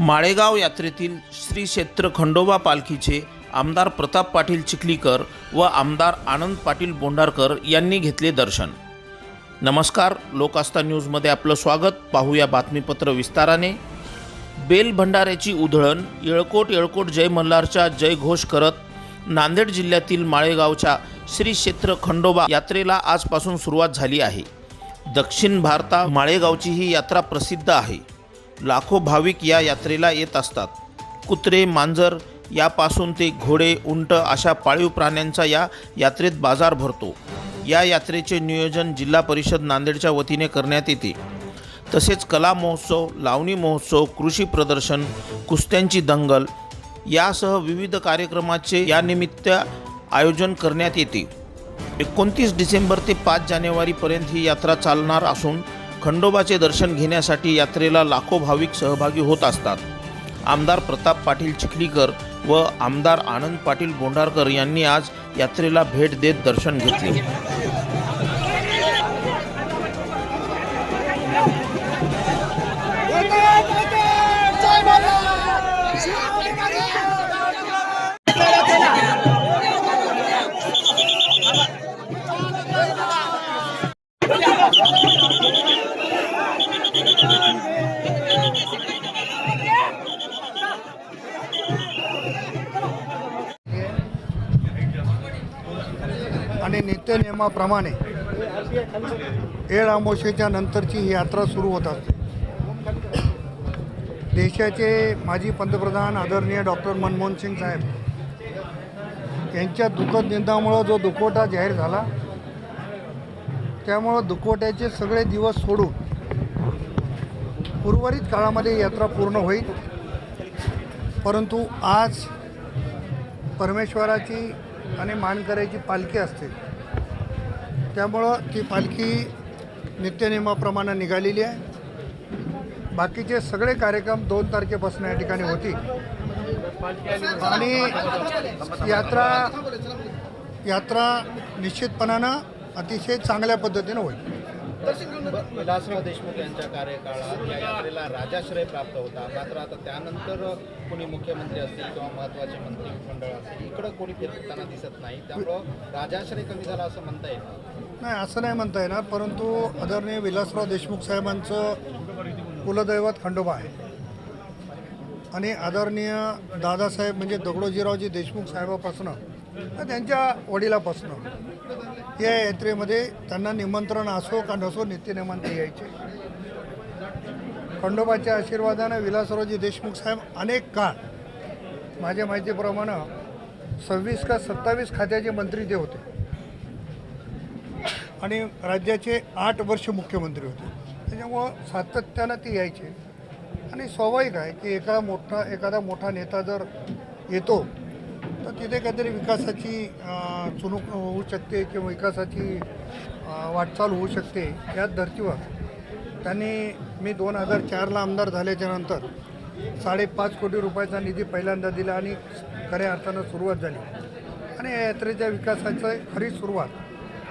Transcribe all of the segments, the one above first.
माळेगाव यात्रेतील श्री क्षेत्र खंडोबा पालखीचे आमदार प्रताप पाटील चिखलीकर व आमदार आनंद पाटील बोंडारकर यांनी घेतले दर्शन. नमस्कार लोकास्ता न्यूजमध्ये आपलं स्वागत. पाहूया बातमीपत्र विस्ताराने. बेल भंडाऱ्याची उधळण येळकोट येळकोट जय मल्हारच्या जयघोष करत नांदेड जिल्ह्यातील माळेगावच्या श्री क्षेत्र खंडोबा यात्रेला आजपासून सुरुवात झाली आहे. दक्षिण भारता माळेगावची ही यात्रा प्रसिद्ध आहे. लाखो भाविक या यात्रेला येत असतात. कुत्रे मांजर यापासून ते घोडे उंट अशा पाळीव प्राण्यांचा या यात्रेत बाजार भरतो. या यात्रेचे नियोजन जिल्हा परिषद नांदेडच्या वतीने करण्यात येते. तसेच कला महोत्सव लावणी महोत्सव कृषी प्रदर्शन कुस्त्यांची दंगल यासह विविध कार्यक्रमाचे यानिमित्त आयोजन करण्यात येते. एकोणतीस डिसेंबर ते पाच जानेवारीपर्यंत ही यात्रा चालणार असून खंडोबाचे दर्शन घेण्यासाठी यात्रेला लाखो भाविक सहभागी होत असतात. आमदार प्रताप पाटील चिखलीकर व आमदार आनंद पाटील बोंडारकर यांनी आज यात्रेला भेट देत दर्शन घेतले. आणि नित्यनियमाप्रमाणे एळ आमोशेच्या नंतरची ही यात्रा सुरू होत असते. देशाचे माजी पंतप्रधान आदरणीय डॉक्टर मनमोहन सिंग साहेब यांच्या दुःखद निंदामुळं जो दुखवटा जाहीर झाला त्यामुळं दुखवट्याचे सगळे दिवस सोडून उर्वरित काळामध्ये यात्रा पूर्ण होईल. परंतु आज परमेश्वराची आणि मानकऱ्याची पालखी असते. त्यामुळं ती पालखी नित्यनियमाप्रमाणे निघालेली आहे. बाकीचे सगळे कार्यक्रम दोन तारखेपासून या ठिकाणी होती आणि यात्रा यात्रा निश्चितपणानं अतिशय चांगल्या पद्धतीनं होईल. विलासराव देशमुख यांच्या कार्यकाळात या यात्रेला राजाश्रय प्राप्त होता. मात्र आता त्यानंतर कोणी मुख्यमंत्री असतील किंवा महत्त्वाचे मंत्रिमंडळ असतील इकडं कोणी फिरताना दिसत नाही. त्यामुळं राजाश्रय कमी झाला असं म्हणता येईल. नाही असं नाही म्हणता येणार परंतु आदरणीय विलासराव देशमुख साहेबांचं कुलदैवत खंडोबा आहे. आणि आदरणीय दादासाहेब म्हणजे दगडोजीरावजी देशमुख साहेबापासून त्यांच्या वडिलापासून या यात्रेमध्ये त्यांना निमंत्रण असो का नसो नित्यनियमांत यायचे. खंडोबाच्या आशीर्वादानं विलासरावजी देशमुख साहेब अनेक काळ माझ्या माहितीप्रमाणे सव्वीस का सत्तावीस खात्याचे मंत्री ते होते. आणि राज्याचे आठ वर्ष मुख्यमंत्री होते. त्याच्यामुळं सातत्यानं ते यायचे. आणि स्वाभाविक आहे की एका मोठा एखादा मोठा नेता जर येतो तर तिथे काहीतरी विकासाची चुणूक होऊ शकते किंवा विकासाची वाटचाल होऊ शकते याच धर्तीवर त्यांनी मी दोन हजार चारला आमदार झाल्याच्यानंतर साडेपाच कोटी रुपयाचा निधी पहिल्यांदा दिला आणि खऱ्या अर्थानं सुरुवात झाली. आणि या यात्रेच्या विकासाचं खरी सुरुवात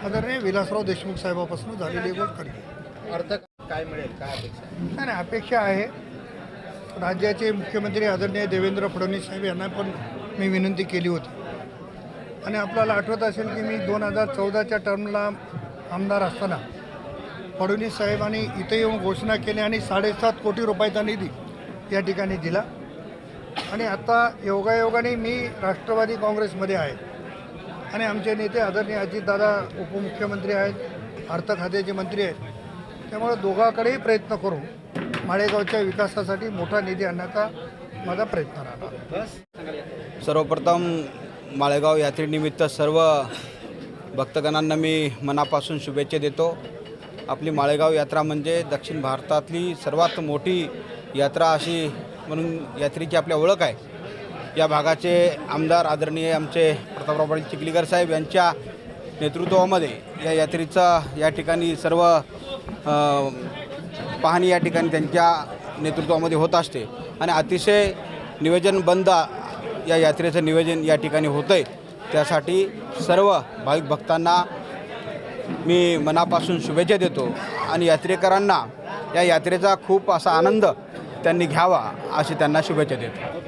आदरणीय विलासराव देशमुख साहेबापासून झालेली गोष्ट आहे. अर्थ काय मिळेल? काय अपेक्षा? नाही नाही अपेक्षा आहे. राज्याचे मुख्यमंत्री आदरणीय देवेंद्र फडणवीस साहेब यांना पण मी विनंती केली होती. आणि आपल्याला आठवत असेल की मी दोन हजार चौदाच्या टर्मला आमदार असताना फडणवीस साहेबांनी इथे येऊन घोषणा केली आणि साडेसात कोटी रुपयाचा निधी या ठिकाणी दिला. आणि आता योगायोगाने मी राष्ट्रवादी काँग्रेसमध्ये आहे. आणि आमचे नेते आदरणीय अजितदादा उपमुख्यमंत्री आहेत अर्थ खात्याचे मंत्री आहेत. त्यामुळे दोघाकडेही प्रयत्न करू माळेगावच्या विकासासाठी मोठा निधी आणण्याचा माझा प्रयत्न राहणार. सर्वप्रथम माळेगाव यात्रेनिमित्त सर्व भक्तगणांना मी मनापासून शुभेच्छा देतो. आपली माळेगाव यात्रा म्हणजे दक्षिण भारतातली सर्वात मोठी यात्रा अशी म्हणून यात्रेची आपल्या ओळख आहे. या भागाचे आमदार आदरणीय आमचे प्रतापराव पाटील चिखलीकर साहेब यांच्या नेतृत्वामध्ये या यात्रेचा या ठिकाणी सर्व पाहणी या ठिकाणी त्यांच्या नेतृत्वामध्ये होत असते. आणि अतिशय नियोजनबंद या यात्रेचं नियोजन या ठिकाणी होतं आहे त्यासाठी सर्व भाविक भक्तांना मी मनापासून शुभेच्छा देतो. आणि यात्रेकरांना या यात्रेचा खूप असा आनंद त्यांनी घ्यावा अशी त्यांना शुभेच्छा देतो.